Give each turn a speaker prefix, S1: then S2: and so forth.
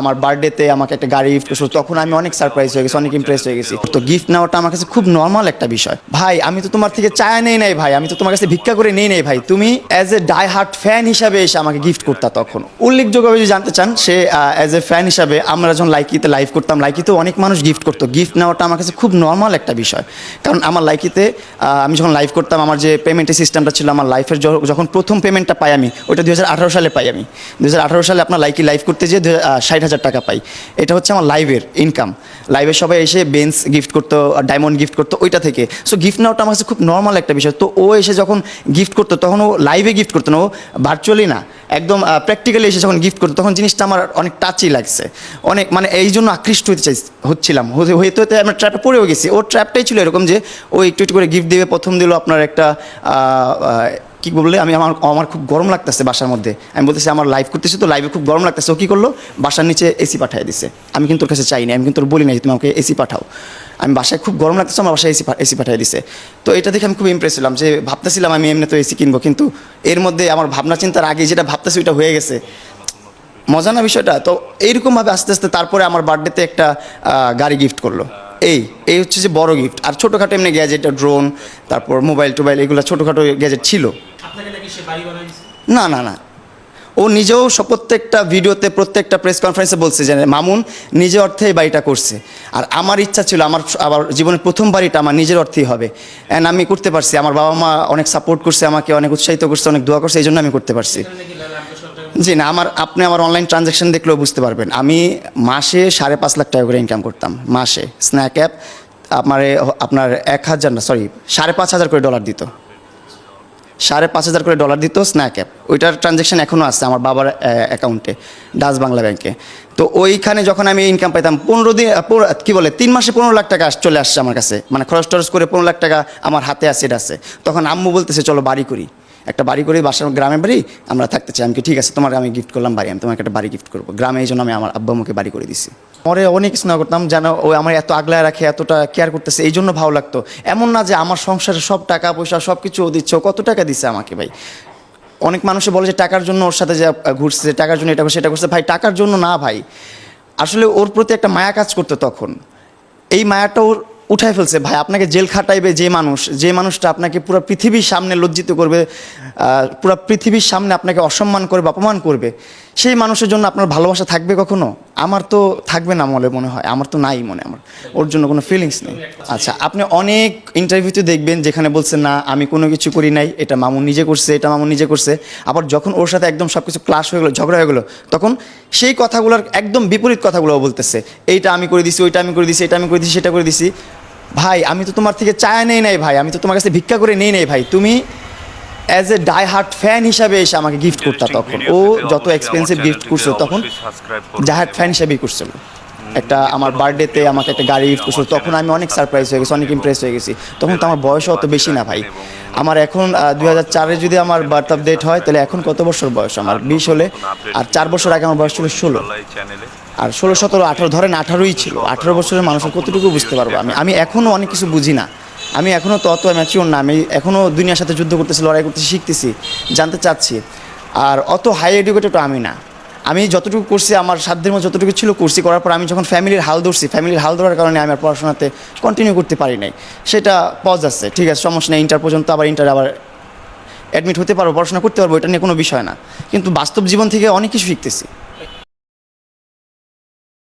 S1: আমার বার্থডেতে আমাকে একটা গাড়ি গিফট করছিল, তখন আমি অনেক সারপ্রাইজ হয়ে গেছি, অনেক ইমপ্রেস হয়ে গেছি। তো গিফট নেওয়াটা আমার কাছে খুব নর্মাল একটা বিষয়। ভাই, আমি তো তোমার থেকে চায়া নেই নাই ভাই, আমি তো তোমার কাছে ভিক্ষা করে নেই নাই ভাই। তুমি as a die hard fan হিসাবে এসে আমাকে গিফট করতা তখন। উল্লেখযোগ্যভাবে যদি জানতে চান, সে অ্যাজ এ ফ্যান হিসাবে আমরা যখন লাইকিতে লাইভ করতাম লাইকিতে অনেক মানুষ গিফট করতো। গিফট নেওয়াটা আমার কাছে খুব নর্মাল একটা বিষয়। কারণ আমার লাইকিতে আমি যখন লাইভ করতাম, আমার যে পেমেন্টের সিস্টেমটা ছিল, আমার লাইফের যখন প্রথম পেমেন্টটা পাই আমি ওটা দু সালে পাই আমি। দুই হাজার আঠারো সালে আপনার লাইকি লাইভ করতে যেয়ে ষাট হাজার টাকা পাই। এটা হচ্ছে আমার লাইভের ইনকাম লাইভে সবাই এসে বেঞ্চ গিফট করতো ডায়মন্ড গিফট করতো, ওইটা থেকে। সো গিফট নেওয়াটা আমার কাছে খুব নর্মাল একটা বিষয়। তো ও এসে যখন গিফট করতো, তখন ও লাইভে গিফট করতো না, ও ভার্চুয়ালি না। একদম প্র্যাকটিক্যালি এসে যখন গিফট করতো, তখন জিনিসটা আমার অনেক টাচই লাগছে। অনেক মানে এই জন্য আকৃষ্ট হতে চাই, হচ্ছিলাম। হতে হতে আমরা ট্র্যাপে পড়েও গেছি। ওর ট্র্যাপটাই ছিল এরকম যে, ও একটু একটু করে গিফট দিবে, প্রথম দিল আপনার একটা কি বললে? আমি আমার আমার খুব গরম লাগতেছে বাসার মধ্যে। আমি বলতেছি, আমার লাইভ করতেছি তো লাইভে খুব গরম লাগতেছে। ও কী করল? বাসার নিচে এসি পাঠিয়ে দিছে। আমি কিন্তু ওর কাছে চাইনি। আমি কিন্তু বলি না যে, তুমি আমাকে এসি পাঠাও। আমি বাসায় খুব গরম লাগতেছে, আমার বাসায় এসি এসি পাঠিয়ে দিছে। তো এটা দেখে আমি খুব ইমপ্রেস ছিলাম যে, ভাবতেছিলাম আমি এমনি তো এসি কিনবো। কিন্তু এর মধ্যে আমার ভাবনা চিন্তার আগে যেটা ভাবতেছি ওইটা হয়ে গেছে। মজা না বিষয়টা? তো এইরকমভাবে আস্তে আস্তে তারপরে আমার বার্থডেতে একটা গাড়ি গিফট করল। এই এই হচ্ছে যে বড় গিফট আর ছোটোখাটো এমনি গ্যাজেট ড্রোন তারপর মোবাইল টোবাইল এগুলো ছোটোখাটো গ্যাজেট ছিল। না না না। ও নিজেও সব প্রত্যেকটা ভিডিওতে প্রত্যেকটা প্রেস কনফারেন্সে বলছে যে মামুন নিজের অর্থে এই বাড়িটা করছে। আর আমার ইচ্ছা ছিল আমার আবার জীবনের প্রথম বাড়িটা আমার নিজের অর্থেই হবে। অ্যান্ড আমি করতে পারছি। আমার বাবা মা অনেক সাপোর্ট করছে আমাকে অনেক উৎসাহিত করছে অনেক দোয়া করছে এই জন্য আমি করতে পারছি। জি না আমার আপনি আমার অনলাইন ট্রানজ্যাকশন দেখলেও বুঝতে পারবেন। আমি মাসে সাড়ে পাঁচ লাখ টাকা করে ইনকাম করতাম মাসে। স্ন্যাক অ্যাপ আমার আপনার এক হাজার না সরি সাড়ে পাঁচ হাজার করে ডলার দিত। সাড়ে পাঁচ হাজার করে ডলার দিত স্ন্যাক অ্যাপ ওইটার ট্রানজ্যাকশান এখনও আছে আমার বাবার অ্যাকাউন্টে ডাচ বাংলা ব্যাংকে তো ওইখানে যখন আমি ইনকাম পাইতাম, পনেরো দিন কী বলে, তিন মাসে পনেরো লাখ টাকা চলে আসছে আমার কাছে। মানে খরচ টরচ করে পনেরো লাখ টাকা আমার হাতে আসে এটা আছে। তখন আম্মু বলতেছে, চলো বাড়ি করি। একটা বাড়ি করে বাসার গ্রামের বাড়ি আমরা থাকতে চাই। আমি ঠিক আছে তোমার আমি গিফট করলাম বাড়ি, আমি তোমাকে একটা বাড়ি গিফট করব। গ্রামে এই জন্য আমি আমার আব্বা আম্মুকে বাড়ি করে দিছি পরে অনেক না করতাম, যেন ও আমার এত আগলায় রাখে, এতটা কেয়ার করতেছে, এই জন্য ভালো লাগতো। এমন না যে আমার সংসারে সব টাকা পয়সা সব কিছু ও দিচ্ছে কত টাকা দিচ্ছে আমাকে ভাই? অনেক মানুষে বলে যে টাকার জন্য ওর সাথে যে ঘুরছে টাকার জন্য এটা করছে, সেটা করছে, ভাই, টাকার জন্য না ভাই। আসলে ওর প্রতি একটা মায়া কাজ করতো তখন। এই মায়াটা ওর উঠাই ফেলছে, ভাই, আপনাকে জেল খাটাইবে যে মানুষ, যে মানুষটা আপনাকে পুরো পৃথিবীর সামনে লজ্জিত করবে পুরো পৃথিবীর সামনে আপনাকে অসম্মান করবে, অপমান করবে। সেই মানুষের জন্য আপনার ভালোবাসা থাকবে কখনো? আমার তো থাকবে না মনে মনে হয়। আমার তো নাই মনে আমার। ওর জন্য কোনো ফিলিংস নেই। আচ্ছা আপনি অনেক ইন্টারভিউতে দেখবেন যেখানে বলছে, না, আমি কোনো কিছু করি নাই। এটা মামুন নিজে করছে, এটা মামুন নিজে করছে। আবার যখন ওর সাথে একদম সব কিছু ক্লাস হয়ে গেলো, ঝগড়া হয়ে গেলো, তখন সেই কথাগুলোর একদম বিপরীত কথাগুলো বলতেছে। এইটা আমি করে দিছি, ওইটা আমি করে দিছি, এটা আমি করে দিছি, সেটা করে দিছি। ভাই, আমি তো তোমার থেকে চায়া নেই নাই ভাই। আমি তো তোমার কাছে ভিক্ষা করে নেই নাই ভাই। তুমি as a die hard fan হিসাবে এসে আমাকে গিফট করতা তখন। ও যত এক্সপেন্সিভ গিফট করছ তখন ডাই হার্ট ফ্যান হিসাবেই করছিল। একটা আমার বার্থডেতে আমাকে একটা গাড়ি গিফট করছিল। তখন আমি অনেক সারপ্রাইজ হয়ে গেছি অনেক ইমপ্রেস হয়ে গেছি। তখন তো আমার বয়স অত বেশি না ভাই। আমার এখন দুই হাজার চারে যদি আমার বার্থ অফ ডেট হয় তাহলে এখন কত বছর বয়স আমার? বিশ হলে আর চার বছর আগে আমার বয়স ছিল ষোলো। আর ষোলো সতেরো আঠারো ধরেন আঠারোই ছিল। আঠারো বছরের মানুষের কতটুকু বুঝতে পারব আমি? আমি এখনও অনেক কিছু বুঝি না। আমি এখনও তত ম্যাচিওর না, আমি এখনও দুনিয়ার সাথে যুদ্ধ করতেছি, লড়াই করতেছি, শিখতেছি, জানতে চাচ্ছি। আর অত হাই এডুকেটেড আমি না। আমি যতটুকু করছি, আমার সাধ্যের মধ্যে যতটুকু ছিল করছি, করার পর আমি যখন ফ্যামিলির হাল ধরছি, ফ্যামিলির হাল ধরার কারণে আমি আর পড়াশোনাতে কন্টিনিউ করতে পারি নাই। সেটা পজ আছে, ঠিক আছে, সমস্যা নেই ইন্টার পর্যন্ত আবার ইন্টার আবার অ্যাডমিট হতে পারব, পড়াশোনা করতে পারব, এটা নিয়ে কোনো বিষয় না। কিন্তু বাস্তব জীবন থেকে অনেক কিছু শিখতেছি।